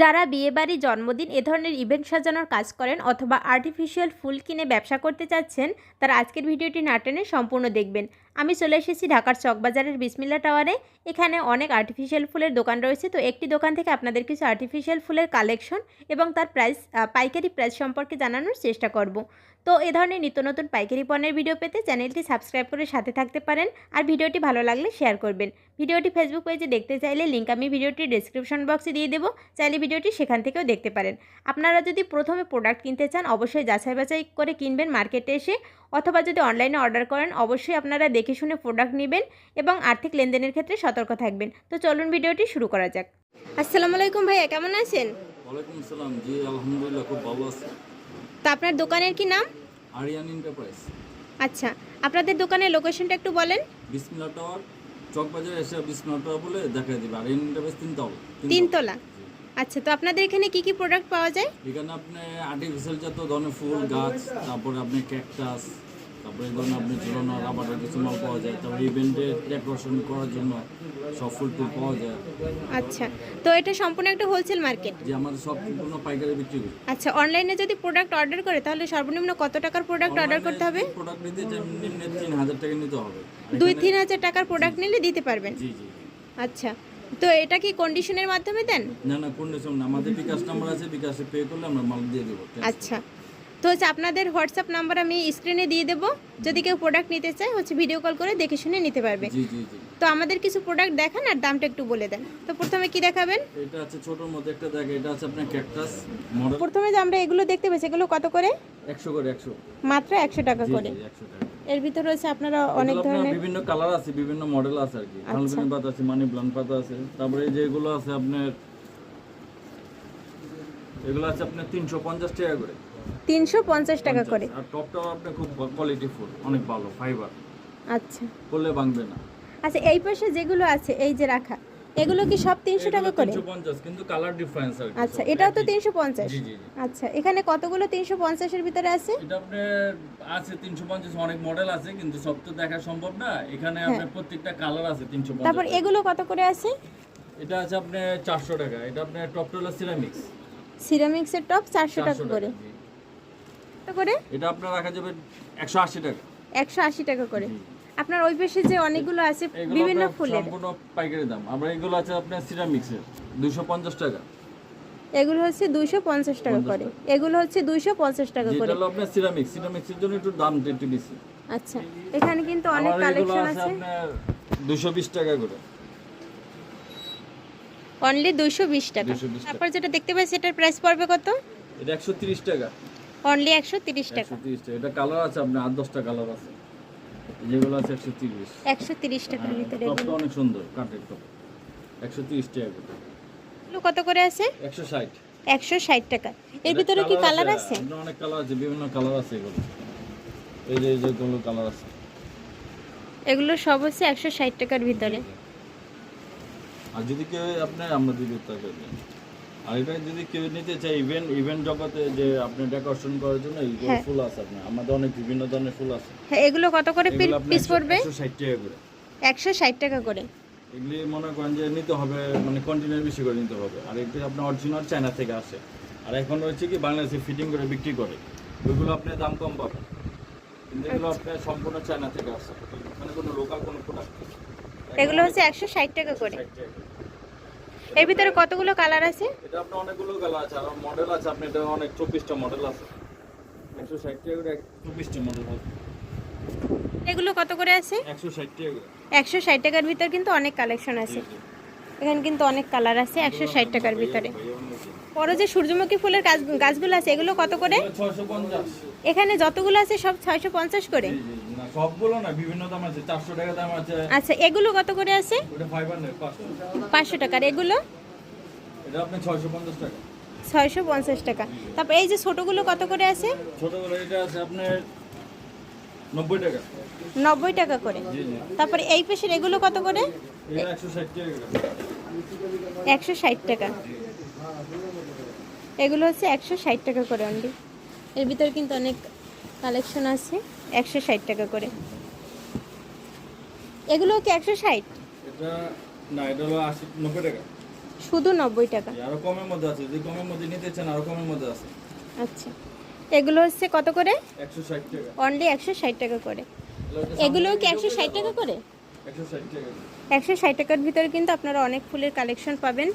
যারা বিয়েবাড়ি, জন্মদিন এ ধরনের ইভেন্ট সাজানোর কাজ করেন অথবা আর্টিফিশিয়াল ফুল কিনে ব্যবসা করতে চাচ্ছেন, তারা আজকের ভিডিওটি না টেনে সম্পূর্ণ দেখবেন। আমি চলে এসেছি ঢাকার চকবাজারের বিসমিল্লা টাওয়ারে। এখানে অনেক আর্টিফিশিয়াল ফুলের দোকান রয়েছে। তো একটি দোকান থেকে আপনাদের কিছু আর্টিফিশিয়াল ফুলের কালেকশন এবং তার প্রাইস পাইকারি প্রাইস সম্পর্কে জানানোর চেষ্টা করব। তো এ ধরনের নিত্য নতুন পাইকারি পণ্যের ভিডিও পেতে চ্যানেলটি সাবস্ক্রাইব করে সাথে থাকতে পারেন। আর ভিডিওটি ভালো লাগলে শেয়ার করবেন। ভিডিওটি ফেসবুক পেজে দেখতে চাইলে লিঙ্ক আমি ভিডিওটি ডিসক্রিপশন বক্সে দিয়ে দেবো। চাইলে ভিডিওটি সেখান থেকেও দেখতে পারেন। আপনারা যদি প্রথমে প্রোডাক্ট কিনতে চান, অবশ্যই যাচাই বাছাই করে কিনবেন মার্কেটে এসে। অথবা যদি অনলাইনে অর্ডার করেন, অবশ্যই আপনারা দেখে শুনে প্রোডাক্ট নেবেন এবং আর্থিক লেনদেনের ক্ষেত্রে সতর্ক থাকবেন। তো চলুন ভিডিওটি শুরু করা যাক। আসসালামু আলাইকুম ভাইয়া, কেমন আছেন? ওয়ালাইকুম আসসালাম। জি, আলহামদুলিল্লাহ, খুব ভালো তো আপনার দোকানের কি নাম? আরিয়ান এন্টারপ্রাইজ আচ্ছা আপনাদের দোকানের লোকেশনটা একটু বলেন। বিসমিল্লা টাওয়ার চকবাজারে এসে বিসমিল্লা টাওয়ার বলে দেখা দিবে। আরিয়ান এন্টারপ্রাইজ তিনতলা। তিনতলা। আচ্ছা তো আপনাদের এখানে কি কি প্রোডাক্ট পাওয়া যায়? এখানে আপনি আর্টিফিশিয়াল জাত ধরনের ফুল গাছ তারপর আপনি ক্যাকটাস তারপরে এই ধরনের আপনি ঝুলানো রাবারের কিছু মাল পাওয়া যায় তারপরে ইভেন্টে ডেকোরেশন করার জন্য সব ফুল টুল পাওয়া যায়। আচ্ছা তো এটা সম্পূর্ণ একটা হোলসেল মার্কেট যে আমাদের সব সম্পূর্ণ পাইকারি বিক্রি করি। আচ্ছা অনলাইনে যদি প্রোডাক্ট অর্ডার করে তাহলে সর্বনিম্ন কত টাকার প্রোডাক্ট অর্ডার করতে হবে? প্রোডাক্ট নিতে নিম্নে তিন হাজার টাকা নিতে হবে। দুই তিন হাজার টাকার প্রোডাক্ট নিলে দিতে পারবেন? জি জি আচ্ছা তো এটা কি কন্ডিশনের মাধ্যমে দেন? না না কন্ডিশন না। আমাদের বিকাশ নাম্বার আছে বিকাশে পে করলে আমরা মাল দিয়ে দেবো। আচ্ছা তো হচ্ছে আপনাদের হোয়াটসঅ্যাপ নাম্বার আমি স্ক্রিনে দিয়ে দেবো। যদি কেউ প্রোডাক্ট নিতে চায় হচ্ছে ভিডিও কল করে দেখে শুনে নিতে পারবে। তো আমাদের কিছু প্রোডাক্ট দেখান আর দামটা একটু বলে দেন। তো প্রথমে কি দেখাবেন? এটা আছে ছোটোর মধ্যে একটা দেখে এটা আছে আপনার ক্যাকটাস মডেল প্রথমে যে আমরা এগুলো দেখতে পাচ্ছি এগুলো কত করে? একশো করে একশো। মাত্র একশো টাকা করে। এর ভিতরে হচ্ছে আপনারা অনেক ধরনের বিভিন্ন কালার আছে বিভিন্ন মডেল আছে আর কি। ফালগুনি পাতা আছে মানি প্লান্ট পাতা আছে। তারপরে এই যে এগুলো আছে আপনার এগুলো আছে আপনার তিনশো পঞ্চাশ টাকা করে। তিনশো পঞ্চাশ টাকা করে। আর টপটাও আপনার খুব কোয়ালিটি ফুল অনেক ভালো ফাইবার আচ্ছা। করলে ভাঙবে না। আচ্ছা এই পাশে যেগুলো আছে এই যে রাখা এগুলো কি সব তিনশো টাকা করে? তিনশো পঞ্চাশ কিন্তু কালার ডিফারেন্স কি আচ্ছা এটাও তো তিনশো পঞ্চাশ। জি জি আচ্ছা এখানে কতগুলো তিনশো পঞ্চাশের ভিতরে আছে? এটা আপনার আছে তিনশো পঞ্চাশ অনেক মডেল আছে কিন্তু সব তো দেখা সম্ভব না। এখানে আপনার প্রত্যেকটা কালার আছে তিনশো হ্যাঁ। তারপর এগুলো কত করে আছে? এটা আছে আপনার চারশো টাকা। এটা আপনার টপটোলা সিরামিক্স সিরামিক্সের টপ চারশো টাকা করে। করে? এটা আপনার রাখা যাবে একশো আশি টাকা। একশো আশি টাকা করে। আপনার ওই পাশে যে অনেকগুলো আছে বিভিন্ন ফুলের। সম্পূর্ণ পাইকারি দাম। আমরা এগুলো আছে আপনার সিরামিক্সের দুশো পঞ্চাশ টাকা। এগুলো হচ্ছে দুইশো পঞ্চাশ টাকা করে। এগুলো হচ্ছে দুইশো পঞ্চাশ টাকা যেটা করে। হলো আপনার সিরামিক্স। সিরামিক্সের জন্য একটু দামটা একটু বেশি। আচ্ছা এখানে কিন্তু অনেক কালেকশন আছে আপনার দুশো বিশ টাকা করে। অনলি দুইশো বিশ টাকা। 220 টাকা। তারপর যেটা দেখতে পাচ্ছি এটার প্রাইস পড়বে কত? এটা একশো তিরিশ টাকা। অনলি একশো তিরিশ টাকা। একশো তিরিশ টাকা। এটা কালার আছে আপনার আট দশটা কালার আছে। যেগুলো আছে একশো তিরিশ। একশো তিরিশ টাকার ভিতরে টপটা অনেক সুন্দর কাঠের টপ একশো তিরিশ টাকা করে। এগুলো কত করে আছে? একশো ষাট। একশো ষাট টাকা। এর ভিতরে কি কালার আছে? অনেক কালার আছে বিভিন্ন কালার আছে এগুলো। এই যে যেগুলো কালার আছে। এগুলো সব হচ্ছে একশো ষাট টাকার ভিতরে। আর যদি কেউ আপনার আমরা দিতে থাকবে আর এটা যদি কেউ নিতে চায় ইভেন্ট ইভেন্ট জগতে যে আপনি ডেকোরেশন করার জন্য এইগুলো হ্যাঁ। ফুল আছে আপনার। আমাদের অনেক বিভিন্ন ধরনের ফুল আছে। হ্যাঁ এগুলো কত করে পিস পড়বে? একশো ষাট টাকা করে। একশো ষাট টাকা করে। এগুলি মনে করেন যে নিতে হবে মানে কন্টিনিউ বেশি করে নিতে হবে। আর এগুলি আপনার অরিজিনাল চায়না থেকে আসে। আর এখন হচ্ছে কি বাংলাদেশে ফিটিং করে বিক্রি করে। ওইগুলো আপনার দাম কম পাবেন। কিন্তু এগুলো আচ্ছা। আপনার সম্পূর্ণ চায়না থেকে আসে। মানে কোনো লোকাল কোনো প্রোডাক্ট এগুলো হচ্ছে একশো ষাট টাকা করে। এর ভিতরে কতগুলো কালার আছে? এটা আপনার অনেকগুলো কালার আছে আর মডেল আছে আপনি এটা অনেক চব্বিশটা মডেল আছে। একশো ষাট টাকা করে চব্বিশটা মডেল আছে। এগুলো কত করে আছে? একশো ষাট টাকা করে। একশো ষাট টাকার ভিতর কিন্তু অনেক কালেকশন আছে। এখানে কিন্তু অনেক কালার আছে একশো ষাট টাকার ভিতরে। বড় যে সূর্যমুখী ফুলের গাছ গাছগুলো আছে এগুলো কত করে? ছয়শো পঞ্চাশ। এখানে যতগুলো আছে সব ছয়শো পঞ্চাশ করে। না সবগুলো না বিভিন্ন দাম আছে চারশো টাকা দাম আছে। আচ্ছা এগুলো কত করে আছে? ওটা ফাইভ হান্ড্রেড পাঁচশো। পাঁচশো টাকার এগুলো? এটা ছয়শো পঞ্চাশ টাকা। ছয়শো পঞ্চাশ টাকা। তারপর এই যে ছোটোগুলো কত করে আছে? ছোটগুলো এটা আছে আপনার নব্বই টাকা। নব্বই টাকা করে। জি জি। তারপরে এই পেশের এগুলো কত করে? এটা একশো ষাট টাকা একশো ষাট টাকা। এগুলো হচ্ছে একশো ষাট টাকা করে অনলি এর ভিতরে কিন্তু অনেক কালেকশন আছে? একশো ষাট টাকা করে। এগুলো কি একশো ষাট? শুধু নব্বই টাকা? আরও কমের মধ্যে আছে যদি কমের মধ্যে নিতে চান আরও কমের মধ্যে আছে। আচ্ছা। এগুলো হচ্ছে কত করে? অনলি একশো ষাট টাকা করে। এগুলো কি একশো ষাট টাকা করে? একশো ষাট টাকার ভিতরে কিন্তু আপনারা অনেক ফুলের কালেকশন পাবেন।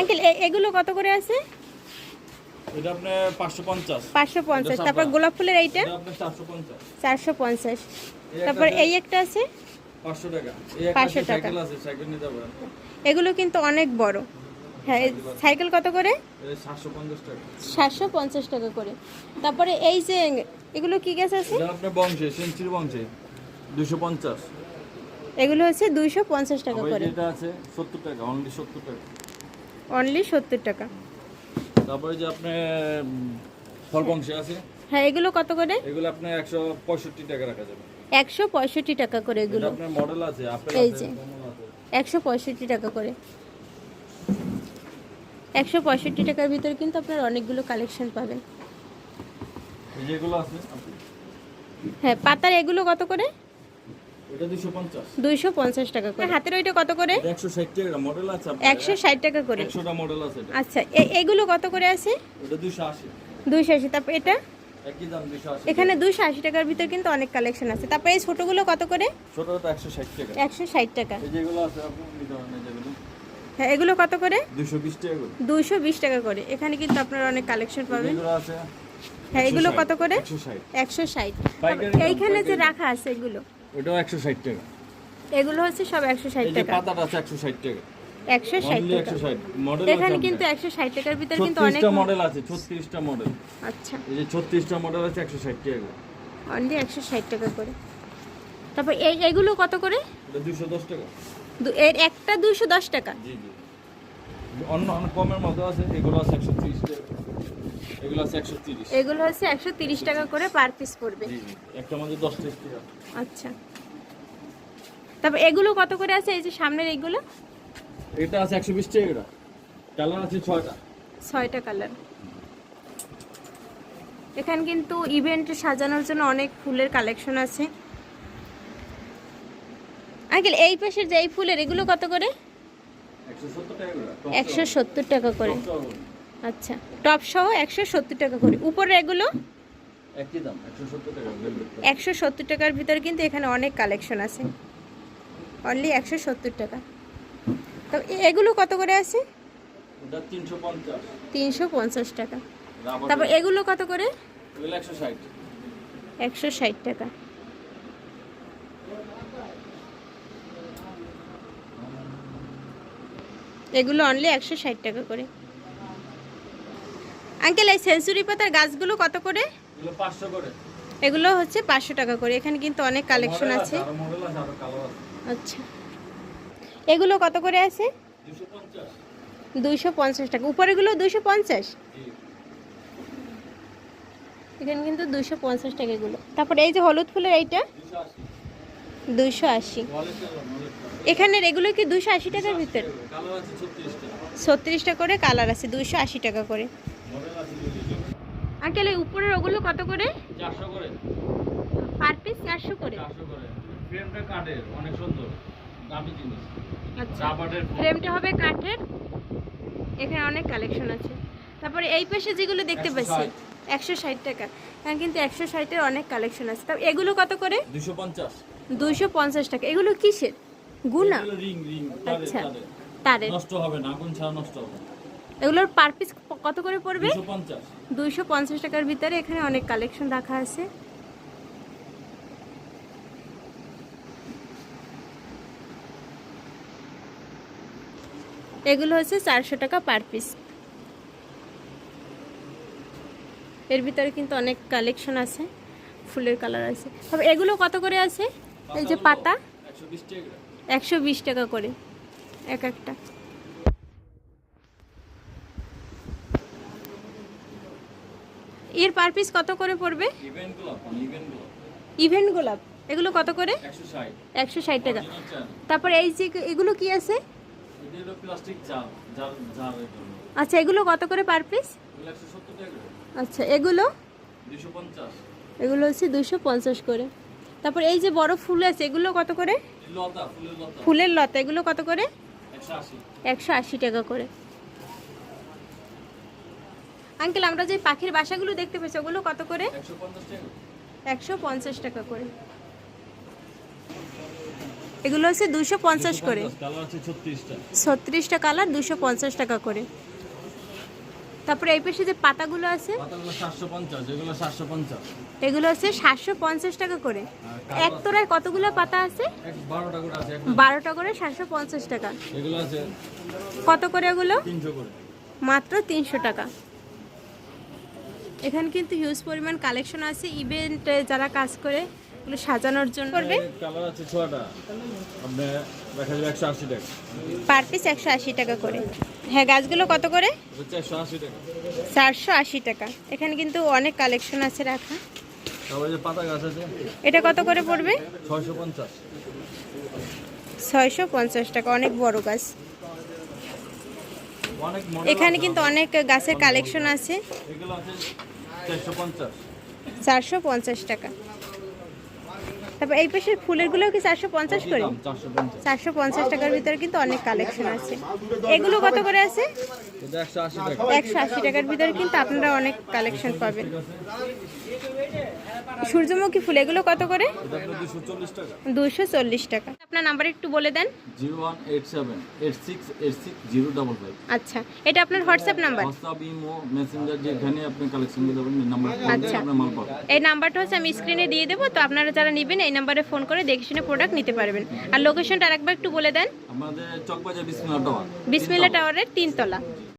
আঙ্কেল এগুলো কত করে আছে? এটা পঞ্চাশ। পাঁচশো পঞ্চাশ। তারপর গোলাপ ফুলের এইটা এটা চারশো এই একটা তারপর আছে এই একটা আছে? পাঁচশো টাকা। এই একটা সাইকেল আছে সাইকেল নিতে পারেন। এগুলো কিন্তু অনেক বড়। হ্যাঁ সাইকেল কত করে? এটা সাতশো পঞ্চাশ টাকা। সাতশো পঞ্চাশ টাকা করে। তারপরে এই যে এগুলো কি গাছ আছে? এটা আপনার বংশে সেঞ্চুরি বংশে। দুশো পঞ্চাশ। এগুলো হচ্ছে দুইশো পঞ্চাশ টাকা করে। যেটা আছে সত্তর টাকা অনলি সত্তর টাকা। অনলি সত্তর টাকা। তারপরে যে আপনার উম, ফল বংশে আছে? হ্যাঁ এগুলো কত করে? এগুলো আপনার একশো পঁয়ষট্টি টাকা রাখা যাবে। একশো পঁয়ষট্টি টাকা করে এগুলো। আপনার মডেল আছে আপেল এই যে। কমলা আছে? একশো পঁয়ষট্টি টাকা করে। একশো পঁয়ষট্টি টাকার ভিতরে কিন্তু আপনার অনেকগুলো কালেকশন পাবেন। এই যেগুলো আছে হ্যাঁ পাতার এগুলো কত করে? দুইশো পঞ্চাশ। টাকা করে। হাতের ওইটা কত করে? একশো ষাট টাকা মডেল আছে একশো ষাট টাকা করে। একশোটা মডেল আছে এটা। আচ্ছা এ- এগুলো কত করে আছে? দুইশো আশি। তারপর এটা? এখানে দুইশো আশি টাকার ভিতর কিন্তু অনেক কালেকশন আছে। তারপরে এই ছোটোগুলো কত করে? একশো ষাট টাকা। হ্যাঁ এগুলো কত করে? দুশো বিশ টাকা করে। দুইশো বিশ টাকা করে। এখানে কিন্তু আপনারা অনেক কালেকশন পাবেন। হ্যাঁ এগুলো কত করে? একশো ষাট। এইখানে যে রাখা আছে এগুলো। ওটাও একশো ষাট টাকা। এগুলো হচ্ছে সব একশো ষাট এই যে টাকা। পাতাটা আছে একশো ষাট টাকা। একশো ষাট অনলি টাকা। একশো ষাট। মডেল এখানে কিন্তু একশো ষাট টাকার ভিতরে কিন্তু অনেক মডেল আছে ছত্রিশটা মডেল আচ্ছা। এই যে ছত্রিশটা মডেল আছে একশো ষাট টাকা। করে অনলি একশো ষাট টাকা করে। তারপর এই এগুলো কত করে? এটা দুশো দশ টাকা। দু- এর একটা দুশো দশ টাকা। জি জি। অন্য অন্য কমের মধ্যে আছে এগুলো আছে একশো তিরিশ টাকা। এগুলো আছে এগুলো হচ্ছে একশো তিরিশ টাকা করে পার পিস পড়বে। জি একটা মধ্যে আচ্ছা। তারপর এগুলো কত করে আছে? এই যে সামনের এইগুলো এটা আছে একশো বিশ টাকা এটা কালার আছে ছয়টা। ছয়টা কালার। এখানে কিন্তু ইভেন্ট সাজানোর জন্য অনেক ফুলের কালেকশন আছে। আঙ্কেল এই পাশের যে এই ফুলের এগুলো কত করে? একশো সত্তর টাকা করে। আচ্ছা। টপ সহ একশো সত্তর টাকা করে। উপরে এগুলো? একই দাম একশো সত্তর টাকার ভিতরে কিন্তু এখানে অনেক কালেকশন আছে। অনলি একশো সত্তর টাকা। তো এগুলো কত করে আছে? তিনশো পঞ্চাশ। টাকা। তারপর এগুলো কত করে? একশো ষাট। টাকা। এগুলো অনলি একশো ষাট টাকা করে। আঙ্কেল এই সেঞ্চুরি পাতার গাছগুলো কত করে? এগুলো হচ্ছে পাঁচশো টাকা করে। এখানে কিন্তু অনেক কালেকশন আছে। আচ্ছা। এগুলো কত করে আছে? দুশো দুইশো পঞ্চাশ টাকা। উপরেগুলো দুইশো পঞ্চাশ? এখানে কিন্তু দুইশো পঞ্চাশ টাকা এগুলো। তারপরে এই যে হলুদ ফুলের এইটা? দুশো আশি। দুইশো আশি। এখানের এগুলো কি দুইশো আশি টাকার ভিতর? ছত্রিশটা। করে কালার আছে দুইশো আশি টাকা করে। দুশো আঙ্কেল এই উপরের ওগুলো কত করে? চারশো করে। পার পিস চারশো করে? চারশো করে। ফ্রেমটা কাঠের অনেক সুন্দর দামি জিনিস। আচ্ছা। ফ্রেমটা হবে কাঠের। এখানে অনেক কালেকশন আছে। তারপরে এই পাশে যেগুলো দেখতে 160 পাচ্ছি একশো ষাট টাকা। এখানে কিন্তু একশো ষাটের অনেক কালেকশন আছে। তারপর এগুলো কত করে? দুশো পঞ্চাশ। দুইশো পঞ্চাশ টাকা। এগুলো কিসের? গুনা? আচ্ছা। তারের নষ্ট হবে না আগুন ছাড়া নষ্ট হবে। এগুলোর পার পিস কত করে পড়বে? দুইশো পঞ্চাশ। টাকার ভিতরে এখানে অনেক কালেকশন রাখা আছে। এগুলো হচ্ছে চারশো টাকা পার পিস এর ভিতরে কিন্তু অনেক কালেকশন আছে ফুলের কালার আছে। তবে এগুলো কত করে আছে? এই যে পাতা? একশো একশো বিশ টাকা করে এক একটা। এর পার পিস কত করে পড়বে? ইভেন্ট গোলাপ এগুলো কত করে? একশো ষাট। টাকা। তারপর এই যে এগুলো কি আছে? আচ্ছা এগুলো কত করে পার পিস আচ্ছা এগুলো? এগুলো হচ্ছে দুশো পঞ্চাশ করে। তারপর এই যে বড় ফুল আছে এগুলো কত করে? লতা ফুলের লতা। ফুলের লতা এগুলো কত করে? একশো আশি টাকা করে। আঙ্কেল আমরা যে পাখির বাসাগুলো দেখতে পেয়েছি ওগুলো কত করে? একশো পঞ্চাশ টাকা করে। এগুলো হচ্ছে দুশো পঞ্চাশ করে। ছত্রিশটা। কালার দুশো পঞ্চাশ টাকা করে। তারপরে এই পাশে যে পাতাগুলো আছে এগুলো হচ্ছে সাতশো পঞ্চাশ টাকা করে। এক তোরায় কতগুলো পাতা আছে? বারোটা করে সাতশো পঞ্চাশ টাকা। কত করে এগুলো মাত্র তিনশো টাকা। এখানে কিন্তু হিউজ পরিমাণ কালেকশন আছে ইভেন্টে যারা কাজ করে এগুলো সাজানোর জন্য। করবে? কালার আছে ছটা আপনার দেখা যাবে একশো আশি টাকা। পার পিস একশো আশি টাকা করে। হ্যাঁ গাছগুলো কত করে? এটা চারশো আশি টাকা। চারশো আশি টাকা। এখানে কিন্তু অনেক কালেকশন আছে রাখা। তারপরে যে পাতা গাছ আছে এটা কত করে পড়বে? ছয়শো পঞ্চাশ। ছয়শো পঞ্চাশ টাকা অনেক বড় গাছ। এখানে কিন্তু অনেক গাছের কালেকশন আছে। চারশো পঞ্চাশ। টাকা। তারপর এই পাশের ফুলেরগুলোও কি চারশো পঞ্চাশ করে? চারশো পঞ্চাশ। টাকার ভিতরে কিন্তু অনেক কালেকশন আছে। এগুলো কত করে আছে? একশো আশি টাকার ভিতরে কিন্তু আপনারা অনেক কালেকশন পাবেন। সূর্যমুখী ফুল এগুলো কত করে? দুশো চল্লিশ টাকা। আপনার নাম্বার একটু বলে দেন। আচ্ছা এটা আপনার হোয়াটসঅ্যাপ নাম্বার? আচ্ছা। এই নাম্বারটা হচ্ছে আমি স্ক্রিনে দিয়ে দেবো তো আপনারা যারা নেবেন এই নাম্বারে ফোন করে দেখে শুনে প্রোডাক্ট নিতে পারবেন। আর লোকেশনটা আরেকবার একটু বলে দেন। আমাদের চকবাজার টাওয়ার বিসমিল্লা টাওয়ারের তিনতলা।